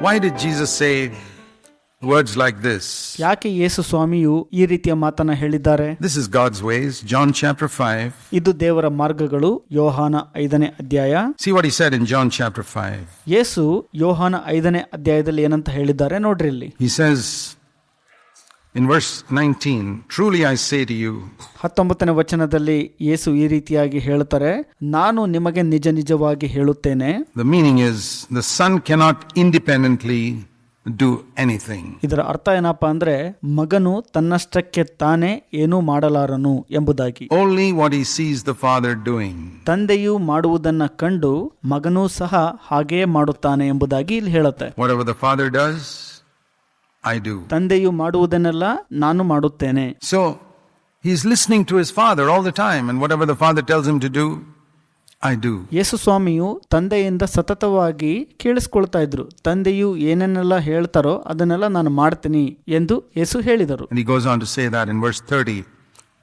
Why did Jesus say words like this? ಯಾಕೆ ಯೇಸು ಸ್ವಾಮಿಯು ಈ ರೀತಿಯ ಮಾತನ್ನ ಹೇಳಿದ್ದಾರೆ This is God's ways. John chapter 5. ಇದು ದೇವರ ಮಾರ್ಗಗಳು ಯೋಹಾನ ಐದನೇ ಅಧ್ಯಾಯ See what he said in John chapter 5. ಯೇಸು ಯೋಹಾನ ಐದನೇ ಅಧ್ಯಾಯದಲ್ಲಿ ಏನಂತ ಹೇಳಿದ್ದಾರೆ ನೋಡ್ರಿ ಇಲ್ಲಿ He says in verse nineteen truly I say to you ಹತ್ತೊಂಬತ್ತನೇ ವಚನದಲ್ಲಿ ಯೇಸು ಈ ರೀತಿಯಾಗಿ ಹೇಳುತ್ತಾರೆ ನಾನು ನಿಮಗೆ ನಿಜ ನಿಜವಾಗಿ ಹೇಳುತ್ತೇನೆ. The meaning is the son cannot independently do anything ಇದರ ಅರ್ಥ ಏನಪ್ಪ ಅಂದ್ರೆ ಮಗನು ತನ್ನಷ್ಟಕ್ಕೆ ತಾನೇ ಏನೂ ಮಾಡಲಾರನು ಎಂಬುದಾಗಿ. Only what he sees the father doing ತಂದೆಯು ಮಾಡುವುದನ್ನ ಕಂಡು ಮಗನೂ ಸಹ ಹಾಗೆಯೇ ಮಾಡುತ್ತಾನೆ ಎಂಬುದಾಗಿ ಇಲ್ಲಿ ಹೇಳುತ್ತೆ. Whatever the father does I do. ತಂದೆಯು ಮಾಡುವುದನ್ನೆಲ್ಲ ನಾನು ಮಾಡುತ್ತೇನೆ So he's listening to his Father all the time, and whatever the Father tells him to do, I do. ಯೇಸು ಸ್ವಾಮಿಯು ತಂದೆಯಿಂದ ಸತತವಾಗಿ ಕೇಳಿಸ್ಕೊಳ್ತಾ ಇದ್ರು ತಂದೆಯು ಏನೇನೆಲ್ಲ ಹೇಳ್ತಾರೋ ಅದನ್ನೆಲ್ಲ ನಾನು ಮಾಡ್ತೀನಿ ಎಂದು ಯೇಸು ಹೇಳಿದರು And he goes on to say that in verse 30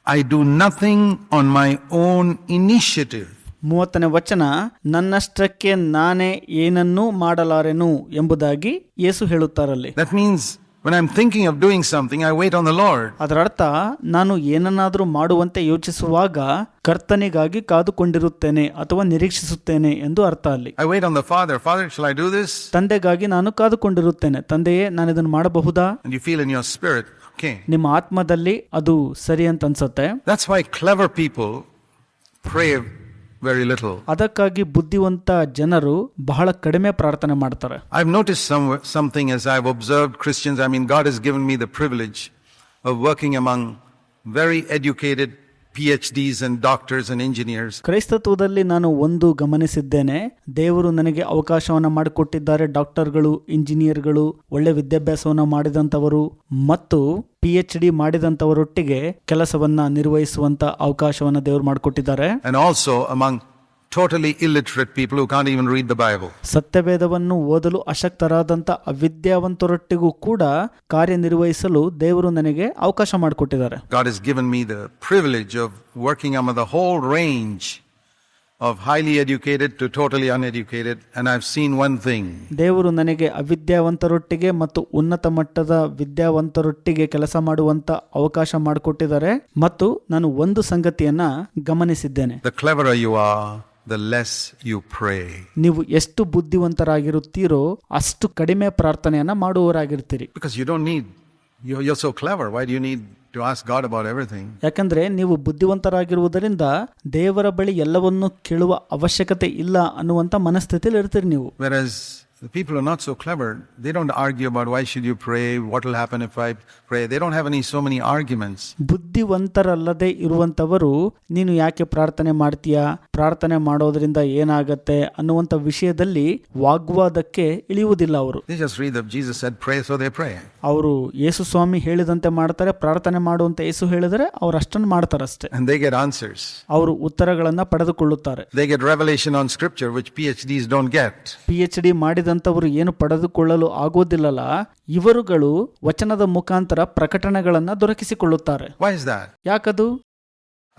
I do nothing on my own initiative. ಮೂವತ್ತನೇ ವಚನ ನನ್ನಷ್ಟಕ್ಕೆ ನಾನೇ ಏನನ್ನೂ ಮಾಡಲಾರೆನು ಎಂಬುದಾಗಿ ಯೇಸು ಹೇಳುತ್ತಾರಲ್ಲಿ That means when I'm thinking of doing something, I wait on the Lord. ಅದರ ಅರ್ಥ ನಾನು ಏನನ್ನಾದರೂ ಮಾಡುವಂತೆ ಯೋಚಿಸುವಾಗ ಕರ್ತನಿಗಾಗಿ ಕಾದುಕೊಂಡಿರುತ್ತೇನೆ ಅಥವಾ ನಿರೀಕ್ಷಿಸುತ್ತೇನೆ ಎಂದು ಅರ್ಥ ಅಲ್ಲಿ I wait on the Father. Father, shall I do this? ತಂದೆಗಾಗಿ ನಾನು ಕಾದುಕೊಂಡಿರುತ್ತೇನೆ ತಂದೆಯೇ ನಾನು ಇದನ್ನು ಮಾಡಬಹುದಾ And you feel in your spirit, okay. ನಿಮ್ಮ ಆತ್ಮದಲ್ಲಿ ಅದು ಸರಿ ಅಂತ ಅನ್ಸುತ್ತೆ That's why clever people pray very little. ಅದಕ್ಕಾಗಿ ಬುದ್ಧಿವಂತ ಜನರು ಬಹಳ ಕಡಿಮೆ ಪ್ರಾರ್ಥನೆ ಮಾಡ್ತಾರೆ I've noticed some, something as I've observed Christians. I mean, God has given me the privilege of working among very educated PhDs and doctors and engineers. ಕ್ರೈಸ್ತತ್ವದಲ್ಲಿ ನಾನು ಒಂದು ಗಮನಿಸಿದ್ದೇನೆ ದೇವರು ನನಗೆ ಅವಕಾಶವನ್ನು ಮಾಡಿಕೊಟ್ಟಿದ್ದಾರೆ ಡಾಕ್ಟರ್ಗಳು ಇಂಜಿನಿಯರ್ಗಳು ಒಳ್ಳೆ ವಿದ್ಯಾಭ್ಯಾಸವನ್ನು ಮಾಡಿದಂತವರು ಮತ್ತು ಪಿ ಎಚ್ ಡಿ ಮಾಡಿದಂಥವರೊಟ್ಟಿಗೆ ಕೆಲಸವನ್ನ ನಿರ್ವಹಿಸುವಂತ ಅವಕಾಶವನ್ನು ದೇವರು ಮಾಡಿಕೊಟ್ಟಿದ್ದಾರೆ And also among totally illiterate people who can't even read the Bible. ಸತ್ಯವೇದವನ್ನು ಓದಲು ಅಶಕ್ತರಾದಂತ ಅವಿದ್ಯಾವಂತರೊಟ್ಟಿಗೂ ಕೂಡ ಕಾರ್ಯನಿರ್ವಹಿಸಲು ದೇವರು ನನಗೆ ಅವಕಾಶ ಮಾಡಿಕೊಟ್ಟಿದ್ದಾರೆ God has given me the privilege of working among the whole range of highly educated to totally uneducated, and I've seen one thing. ದೇವರು ನನಗೆ ಅವಿದ್ಯಾವಂತರೊಟ್ಟಿಗೆ ಮತ್ತು ಉನ್ನತ ಮಟ್ಟದ ವಿದ್ಯಾವಂತರೊಟ್ಟಿಗೆ ಕೆಲಸ ಮಾಡುವಂತ ಅವಕಾಶ ಮಾಡಿಕೊಟ್ಟಿದ್ದಾರೆ ಮತ್ತು ನಾನು ಒಂದು ಸಂಗತಿಯನ್ನ ಗಮನಿಸಿದ್ದೇನೆ The cleverer you are, the less you pray. ನೀವು ಎಷ್ಟು ಬುದ್ಧಿವಂತರಾಗಿರುತ್ತೀರೋ ಅಷ್ಟು ಕಡಿಮೆ ಪ್ರಾರ್ಥನೆಯನ್ನ ಮಾಡುವವರಾಗಿರ್ತೀರಿ Because you don't need, you you so clever. Why do you need to ask God about everything? ಯಾಕಂದ್ರೆ ನೀವು ಬುದ್ಧಿವಂತರಾಗಿರುವುದರಿಂದ ದೇವರ ಬಳಿ ಎಲ್ಲವನ್ನೂ ಕೇಳುವ ಅವಶ್ಯಕತೆ ಇಲ್ಲ ಅನ್ನುವಂತ ಮನಸ್ಥಿತಿಯಲ್ಲಿ ಇರ್ತೀರಿ ನೀವು Whereas the people who are not so clever, they don't argue about why should you pray, what will happen if I pray. They don't have any so many arguments. ಬುದ್ಧಿವಂತರಲ್ಲದೆ ಇರುವಂತವರು ನೀನು ಯಾಕೆ ಪ್ರಾರ್ಥನೆ ಮಾಡ್ತೀಯಾ ಪ್ರಾರ್ಥನೆ ಮಾಡೋದ್ರಿಂದ ಏನಾಗತ್ತೆ ಅನ್ನುವಂತ ವಿಷಯದಲ್ಲಿ ವಾಗ್ವಾದಕ್ಕೆ ಇಳಿಯುವುದಿಲ್ಲ ಅವರು They just read that Jesus said pray, so they pray. ಅವರು ಯೇಸು ಸ್ವಾಮಿ ಹೇಳಿದಂತೆ ಮಾಡ್ತಾರೆ ಪ್ರಾರ್ಥನೆ ಮಾಡುವಂತ ಯೇಸು ಹೇಳಿದರೆ ಅವ್ರು ಅಷ್ಟನ್ನು ಮಾಡ್ತಾರಷ್ಟೇ And they get answers. ಅವರು ಉತ್ತರಗಳನ್ನ ಪಡೆದುಕೊಳ್ಳುತ್ತಾರೆ They get revelation on scripture, which PhDs don't get. P H D ಮಾಡಿದಂಥವರು ಏನು ಪಡೆದುಕೊಳ್ಳಲು ಆಗೋದಿಲ್ಲಲ್ಲ ಇವರುಗಳು ವಚನದ ಮುಖಾಂತರ ಪ್ರಕಟಣೆಗಳನ್ನ ದೊರಕಿಸಿಕೊಳ್ಳುತ್ತಾರೆ? ಯಾಕದು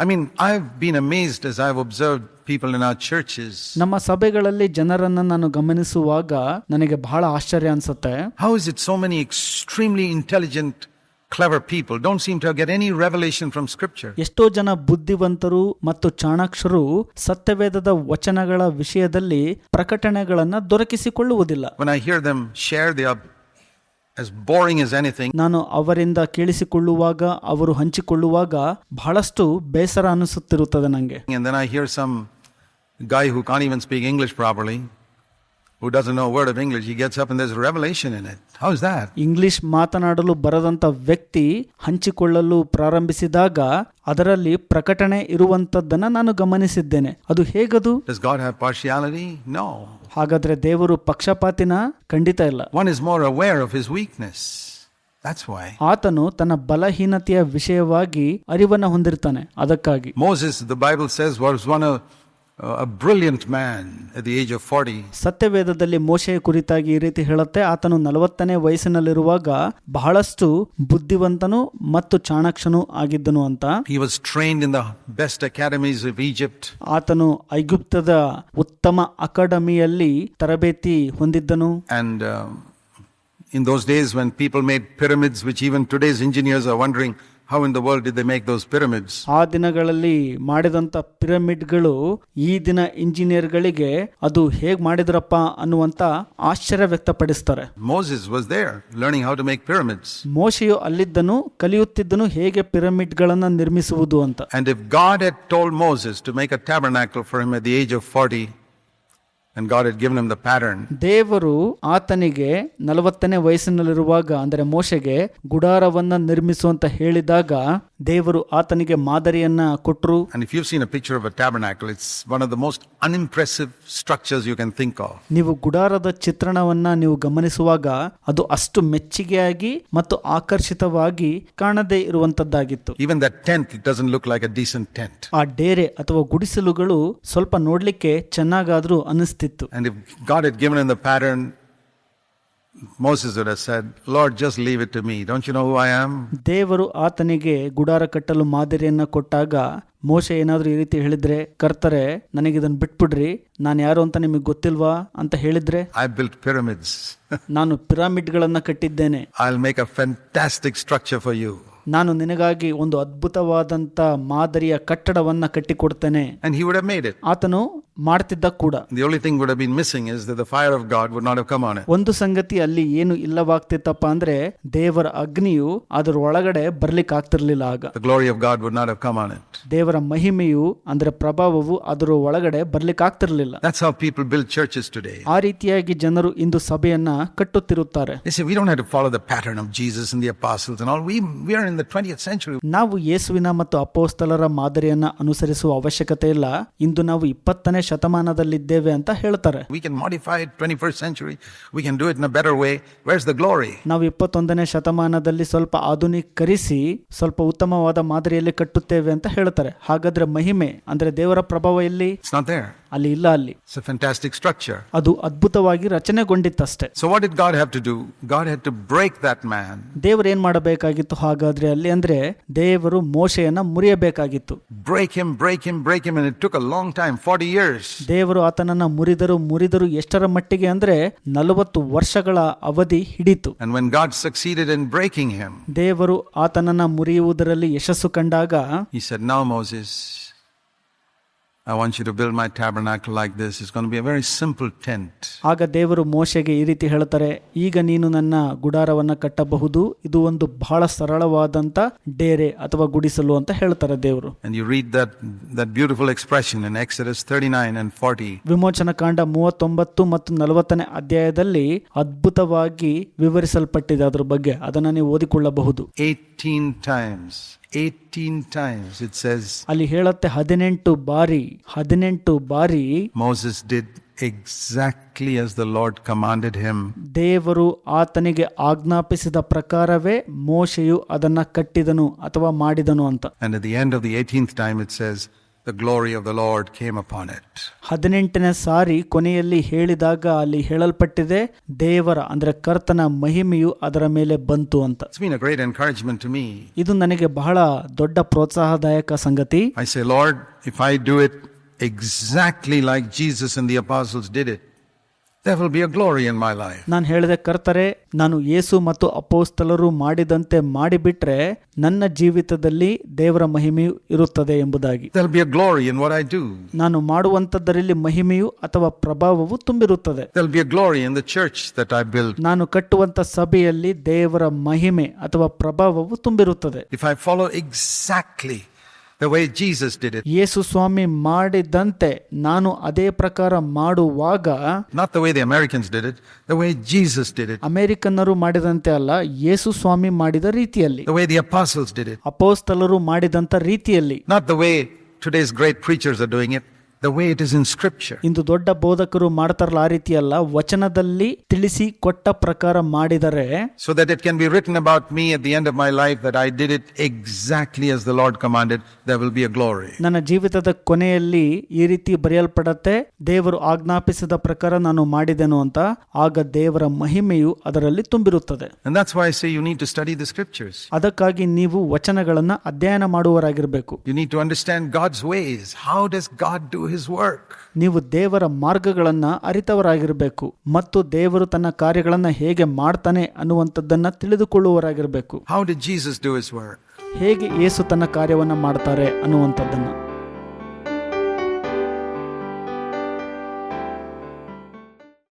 I mean I been amazed as I observed people in our churches. ನಮ್ಮ ಸಭೆಗಳಲ್ಲಿ ಜನರನ್ನ ನಾನು ಗಮನಿಸುವಾಗ ನನಗೆ ಬಹಳ ಆಶ್ಚರ್ಯ ಅನ್ಸುತ್ತೆ How is it so many extremely intelligent, clever people don't seem to get any revelation from scripture? ಎಷ್ಟೋ ಜನ ಬುದ್ಧಿವಂತರು ಮತ್ತು ಚಾಣಾಕ್ಷರು ಸತ್ಯವೇದದ ವಚನಗಳ ವಿಷಯದಲ್ಲಿ ಪ್ರಕಟಣೆಗಳನ್ನ ದೊರಕಿಸಿಕೊಳ್ಳುವುದಿಲ್ಲ When I hear them share, they are as boring as anything. ನಾನು ಅವರಿಂದ ಕೇಳಿಸಿಕೊಳ್ಳುವಾಗ ಅವರು ಹಂಚಿಕೊಳ್ಳುವಾಗ ಬಹಳಷ್ಟು ಬೇಸರ ಅನಿಸುತ್ತಿರುತ್ತದೆ ನನಗೆ And then I hear some guy who can't even speak English properly, who doesn't know a word of English, he gets up and there's a revelation in it. How is that? English ಮಾತನಾಡಲು ಬರದಂತ ವ್ಯಕ್ತಿ ಹಂಚಿಕೊಳ್ಳಲು ಪ್ರಾರಂಭಿಸಿದಾಗ ಅದರಲ್ಲಿ ಪ್ರಕಟಣೆ ಇರುವಂತದ್ದನ್ನ ನಾನು ಗಮನಿಸಿದ್ದೇನೆ ಅದು ಹೇಗದು Does God have partiality? No. ಹಾಗಾದ್ರೆ ದೇವರು ಪಕ್ಷಪಾತಿನ ಖಂಡಿತ ಇಲ್ಲ One is more aware of his weakness. That's why. ಆತನು ತನ್ನ ಬಲಹೀನತೆಯ ವಿಷಯವಾಗಿ ಅರಿವನ್ನ ಹೊಂದಿರ್ತಾನೆ ಅದಕ್ಕಾಗಿ Moses, the Bible says, was one of a brilliant man at the age of 40. ಸತ್ಯವೇದದಲ್ಲಿ ಮೋಶೆಯ ಕುರಿತಾಗಿ ಈ ರೀತಿ ಹೇಳುತ್ತೆ ಆತನು ನಲವತ್ತನೇ ವಯಸ್ಸಿನಲ್ಲಿರುವಾಗ ಬಹಳಷ್ಟು ಬುದ್ಧಿವಂತನು ಮತ್ತು ಚಾಣಾಕ್ಷನು ಆಗಿದ್ದನು ಅಂತ He was trained in the best academies of Egypt. ಆತನು ಐಗುಪ್ತದ ಉತ್ತಮ ಅಕಾಡೆಮಿಯಲ್ಲಿ ತರಬೇತಿ ಹೊಂದಿದ್ದನು And um, In those days when people made pyramids, which even today's engineers are wondering how in the world did they make those pyramids? ಆ ದಿನಗಳಲ್ಲಿ ಮಾಡಿದಂತ ಪಿರಮಿಡ್ಗಳು ಈ ದಿನ ಇಂಜಿನಿಯರ್ಗಳಿಗೆ ಅದು ಹೇಗ್ ಮಾಡಿದ್ರಪ್ಪ ಅನ್ನುವಂತ ಆಶ್ಚರ್ಯ ವ್ಯಕ್ತಪಡಿಸ್ತಾರೆ Moses was there learning how to make pyramids. ಮೋಶೆಯು ಅಲ್ಲಿದ್ದನು ಕಲಿಯುತ್ತಿದ್ದನು ಹೇಗೆ ಪಿರಮಿಡ್ಗಳನ್ನ ನಿರ್ಮಿಸುವುದು ಅಂತ And if God had told Moses to make a tabernacle for him at the age of 40, and God had given him the pattern, ದೇವರು ಆತನಿಗೆ ನಲವತ್ತನೇ ವಯಸ್ಸಿನಲ್ಲಿರುವಾಗ ಅಂದರೆ ಮೋಶೆಗೆ ಗುಡಾರವನ್ನ anta ಹೇಳಿದಾಗ ದೇವರು ಆತನಿಗೆ ಮಾದರಿಯನ್ನ ಕೊಟ್ಟರು and if you've seen a picture of a tabernacle, it's one of the most unimpressive structures you can think of. ನೀವು ಗುಡಾರದ ಚಿತ್ರಣವನ್ನ ನೀವು ಗಮನಿಸುವಾಗ ಅದು ಅಷ್ಟು ಮೆಚ್ಚುಗೆಯಾಗಿ ಮತ್ತು ಆಕರ್ಷಿತವಾಗಿ ಕಾಣದೇ ಇರುವಂತದ್ದಾಗಿತ್ತು Even that tent, it doesn't look like a decent tent. ಆ ಡೇರೆ ಅಥವಾ ಗುಡಿಸಲುಗಳು ಸ್ವಲ್ಪ ನೋಡ್ಲಿಕ್ಕೆ ಚೆನ್ನಾಗಾದ್ರೂ ಅನಿಸ್ತಿತ್ತು ಇರುತ್ತಿತ್ತು ದೇವರು ಆತನಿಗೆ ಗುಡಾರ ಕಟ್ಟಲು ಮಾದರಿಯನ್ನು ಕೊಟ್ಟಾಗ ಮೋಶ ಏನಾದ್ರೂ ಈ ರೀತಿ ಹೇಳಿದ್ರೆ ಕರ್ತಾರೆ ನನಗೆ ಇದನ್ನು ಬಿಟ್ಬಿಡ್ರಿ. ನಾನು ಯಾರು ಅಂತ ನಿಮಗೆ ಗೊತ್ತಿಲ್ವಾ? ಅಂತ ಹೇಳಿದ್ರೆ ಐ ಬಿಲ್ ಪಿರಮಿಡ್ಸ್ ನಾನು ಪಿರಾಮಿಡ್ ಗಳನ್ನ ಕಟ್ಟಿದ್ದೇನೆ. I will make a fantastic structure for you ನಾನು ನಿನಗಾಗಿ ಒಂದು ಅದ್ಭುತವಾದಂತ ಮಾದರಿಯ ಕಟ್ಟಡವನ್ನ ಕಟ್ಟಿಕೊಡ್ತೇನೆ. ಆತನು ಮಾಡ್ತಿದ್ದ ಕೂಡ the only thing would have been missing is that the fire of God would not have come on it. ಒಂದು ಸಂಗತಿ ಅಲ್ಲಿ ಏನು ಇಲ್ಲವಾಗ್ತಿತ್ತಪ್ಪ ಅಂದ್ರೆ ದೇವರ ಅಗ್ನಿಯು ಅದರ ಒಳಗಡೆ ಬರ್ಲಿಕ್ಕೆ ಆಗ್ತಿರ್ಲಿಲ್ಲ ಆಗ The glory of God would not have come on it. ದೇವರ ಮಹಿಮೆಯು ಅಂದ್ರೆ ಪ್ರಭಾವವು ಅದರ ಒಳಗಡೆ ಬರ್ಲಿಕ್ಕೆ ಆಗ್ತಿರ್ಲಿಲ್ಲ That's how people build churches today. ಆ ರೀತಿಯಾಗಿ ಜನರು ಇಂದು ಸಭೆಯನ್ನ ಕಟ್ಟುತ್ತಿರುತ್ತಾರೆ They say we don't have to follow the pattern of Jesus and the apostles and all. We, we are in the 20th century. ನಾವು ಯೇಸುವಿನ ಮತ್ತು ಅಪೋಸ್ತಲರ ಮಾದರಿಯನ್ನ ಅನುಸರಿಸುವ ಅವಶ್ಯಕತೆ ಇಲ್ಲ ಇಂದು ನಾವು ಇಪ್ಪತ್ತನೇ ಶತಮಾನದಲ್ಲಿದ್ದೇವೆ ಅಂತ ಹೇಳ್ತಾರೆ. We can modify twenty first century we can do it in better way where's the glory ನಾವು ಇಪ್ಪತ್ತೊಂದನೇ ಶತಮಾನದಲ್ಲಿ ಸ್ವಲ್ಪ ಆಧುನೀಕರಿಸಿ ಸ್ವಲ್ಪ ಉತ್ತಮವಾದ ಮಾದರಿಯಲ್ಲಿ ಕಟ್ಟುತ್ತೇವೆ ಅಂತ ಹೇಳ್ತಾರೆ. ಹಾಗಾದ್ರೆ ಮಹಿಮೆ ಅಂದ್ರೆ ದೇವರ ಪ್ರಭಾವ ಇಲ್ಲಿ ಅಲ್ಲಿ ಇಲ್ಲ ಅಲ್ಲಿ. ಫ್ಯಾಂಟಾಸ್ಟಿಕ್ ಸ್ಟ್ರಕ್ಚರ್ ಅದು ಅದ್ಭುತವಾಗಿ ರಚನೆಗೊಂಡಿತ್ತಷ್ಟೇ. So what it God have to do God have to break that man ದೇವರು ಏನ್ ಮಾಡಬೇಕಾಗಿತ್ತು ಹಾಗಾದ್ರೆ ಅಲ್ಲಿ ಅಂದ್ರೆ ದೇವರು ಮೋಶೆಯನ್ನ ಮುರಿಯಬೇಕಾಗಿತ್ತು. Break him break him break him it took a long time forty year ದೇವರು ಆತನನ್ನ ಮುರಿದರು ಮುರಿದರು ಎಷ್ಟರ ಮಟ್ಟಿಗೆ ಅಂದ್ರೆ ನಲವತ್ತು ವರ್ಷಗಳ ಅವಧಿ ಹಿಡಿತು. ದೇವರು ಆತನನ್ನ ಮುರಿಯುವುದರಲ್ಲಿ ಯಶಸ್ಸು ಕಂಡಾಗ ಆಗ ದೇವರು ಮೋಶೆಗೆ ಈ ರೀತಿ ಹೇಳ್ತಾರೆ ಈಗ ನೀನು ನನ್ನ ಗುಡಾರವನ್ನ ಕಟ್ಟಬಹುದು. ಇದು ಒಂದು ಬಹಳ ಸರಳವಾದಂತ ಡೇರೆ ಅಥವಾ ಗುಡಿಸಲು ಅಂತ ಹೇಳ್ತಾರೆ ದೇವರು. And you read that, that beautiful expression in Exodus 39 and 40. ವಿಮೋಚನ ಕಾಂಡ ಮೂವತ್ತೊಂಬತ್ತು ಮತ್ತು ನಲವತ್ತನೇ ಅಧ್ಯಾಯದಲ್ಲಿ ಅದ್ಭುತವಾಗಿ ವಿವರಿಸಲ್ಪಟ್ಟಿದೆ ಅದರ ಬಗ್ಗೆ. ಅದನ್ನ ನೀವು ಓದಿಕೊಳ್ಳಬಹುದು. 18 times, 18 times it says ಅಲ್ಲಿ ಹೇಳತ್ತೆ ಹದಿನೆಂಟು ಬಾರಿ ಹದಿನೆಂಟು ಬಾರಿ Moses did exactly as the Lord commanded him. ದೇವರು ಆತನಿಗೆ ಆಜ್ಞಾಪಿಸಿದ ಪ್ರಕಾರವೇ ಮೋಶೆಯು ಅದನ್ನ ಕಟ್ಟಿದನು ಅಥವಾ ಮಾಡಿದನು ಅಂತ And at the end of the 18th time it says, the glory of the Lord came upon it. ಹದಿನೆಂಟನೇ ಸಾರಿ ಕೊನೆಯಲ್ಲಿ ಹೇಳಿದಾಗ ಅಲ್ಲಿ ಹೇಳಲ್ಪಟ್ಟಿದೆ ದೇವರ ಅಂದ್ರೆ ಕರ್ತನ ಮಹಿಮೆಯು ಅದರ ಮೇಲೆ ಬಂತು ಅಂತ It's been a great encouragement to me. ಇದು ನನಗೆ ಬಹಳ ದೊಡ್ಡ ಪ್ರೋತ್ಸಾಹದಾಯಕ ಸಂಗತಿ I say, Lord, if I do it exactly like Jesus and the apostles did it, ನಾನು ಹೇಳಿದೆ ಕರ್ತರೆ ನಾನು ಯೇಸು ಮತ್ತು ಅಪೋಸ್ತಲರು ಮಾಡಿದಂತೆ ಮಾಡಿಬಿಟ್ರೆ ನನ್ನ ಜೀವಿತದಲ್ಲಿ ದೇವರ ಮಹಿಮೆಯು ಇರುತ್ತದೆ ಎಂಬುದಾಗಿ There'll be a glory in what I do. ನಾನು ಮಾಡುವಂತದ್ದರಲ್ಲಿ ಮಹಿಮೆಯು ಅಥವಾ ಪ್ರಭಾವವು ತುಂಬಿರುತ್ತದೆ There'll be a glory in the church that I build. ನಾನು ಕಟ್ಟುವಂತ ಸಭೆಯಲ್ಲಿ ದೇವರ ಮಹಿಮೆ ಅಥವಾ ಪ್ರಭಾವವು ತುಂಬಿರುತ್ತದೆ if I follow exactly the way Jesus did it, ಯೇಸು ಸ್ವಾಮಿ ಮಾಡಿದಂತೆ ನಾನು ಅದೇ ಪ್ರಕಾರ ಮಾಡುವಾಗ not the way the Americans did it, the way Jesus did it, ಅಮೆರಿಕನ್ನರು ಮಾಡಿದಂತೆ ಅಲ್ಲ ಯೇಸು ಸ್ವಾಮಿ ಮಾಡಿದ ರೀತಿಯಲ್ಲಿ the way the apostles did it, ಅಪೋಸ್ತಲರು ಮಾಡಿದಂತ ರೀತಿಯಲ್ಲಿ not the way today's great preachers are doing it, the way it is in Scripture. ಇಂದು ದೊಡ್ಡ ಬೋಧಕರು ಮಾಡ್ತಾರಲ್ಲ ಆ alla ವಚನದಲ್ಲಿ ತಿಳಿಸಿ ಕೊಟ್ಟ ಪ್ರಕಾರ ಮಾಡಿದರೆ So that it can be written about me at the end of my life that I did it exactly as the Lord commanded, there will be a glory. ನನ್ನ ಜೀವಿತದ ಕೊನೆಯಲ್ಲಿ ಈ ರೀತಿ ಬರೆಯಲ್ಪಡತ್ತೆ ದೇವರು ಆಜ್ಞಾಪಿಸಿದ ಪ್ರಕಾರ ನಾನು ಮಾಡಿದೆನು ಅಂತ ಆಗ ದೇವರ ಮಹಿಮೆಯು ಅದರಲ್ಲಿ ತುಂಬಿರುತ್ತದೆ And that's why I say you need to study the Scriptures. ಅದಕ್ಕಾಗಿ ನೀವು ವಚನಗಳನ್ನ ಅಧ್ಯಯನ maduvaragirbeku You need to understand God's ways. How does God do His work. ನೀವು ದೇವರ ಮಾರ್ಗಗಳನ್ನು ಅರಿತವರಾಗಿರಬೇಕು ಮತ್ತು ದೇವರು ತನ್ನ ಕಾರ್ಯಗಳನ್ನು ಹೇಗೆ ಮಾಡ್ತಾನೆ ಅನ್ನುವಂಥದ್ದನ್ನು ತಿಳಿದುಕೊಳ್ಳುವರಾಗಿರಬೇಕು How did Jesus do His work? ಹೇಗೆ ಏಸು ತನ್ನ ಕಾರ್ಯವನ್ನು ಮಾಡ್ತಾರೆ ಅನ್ನುವಂಥದ್ದನ್ನ